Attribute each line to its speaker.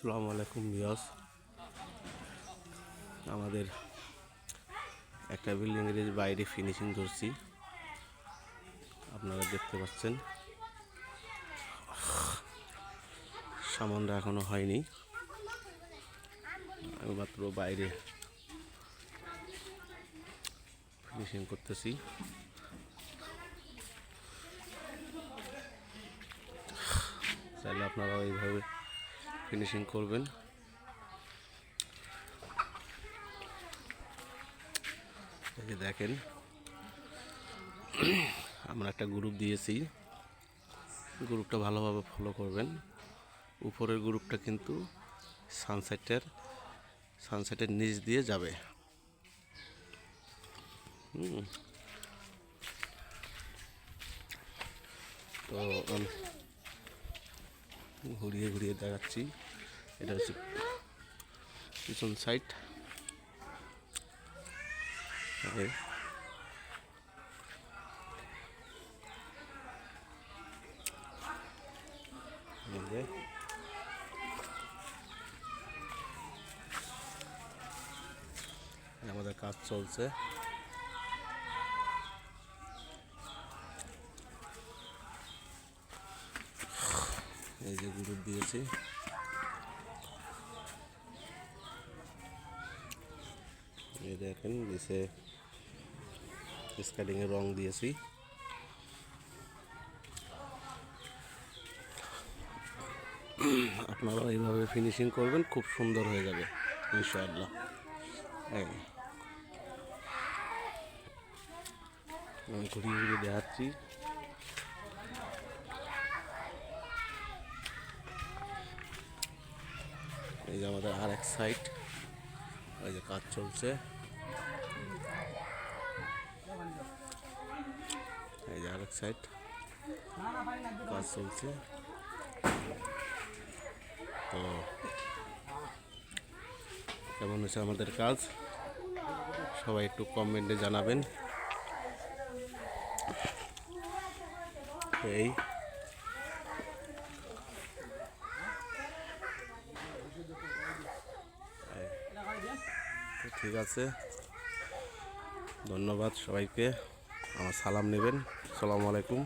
Speaker 1: আসসালামু আলাইকুম বিয়স আমাদের একটা বিল্ডিংয়ের বাইরে ফিনিশিং করছি। আপনারা দেখতে পাচ্ছেন। সামানটা এখনও হয়নি। আমি মাত্র বাইরে ফিনিশিং করতেছি। চাইলে আপনারা এইভাবে ফিনিশিং করবেন। এই দেখেন, আমরা একটা গ্রুপ দিয়েছি। গ্রুপটা ভালোভাবে ফলো করবেন। উপরের গ্রুপটা কিন্তু সানসেটের সানসেটের নিচ দিয়ে যাবে। তো ঘুরিয়ে ঘুরিয়ে দেখাচ্ছি। এটা হচ্ছে পিছন সাইড আমাদের কাজ চলছে। এই যে গ্রুপ দিয়েছি। এই দেখেন, নিচে স্কেটিংয়ে রং দিয়েছি। আপনারা এইভাবে ফিনিশিং করবেন, খুব সুন্দর হয়ে যাবে, ইনশাআল্লাহ। এই। আমি ঘুরিয়ে ঘুরিয়ে দেখাচ্ছি। এই যে আমাদের আর এক সাইড এই যে কাজ চলছে। এই যে আর এক সাইড কাজ চলছে। তো কেমন হচ্ছে আমাদের কাজ? সবাই একটু কমেন্টে জানাবেন। এই তো ঠিক আছে। ধন্যবাদ সবাইকে। আমার সালাম নেবেন। সালামু আলাইকুম।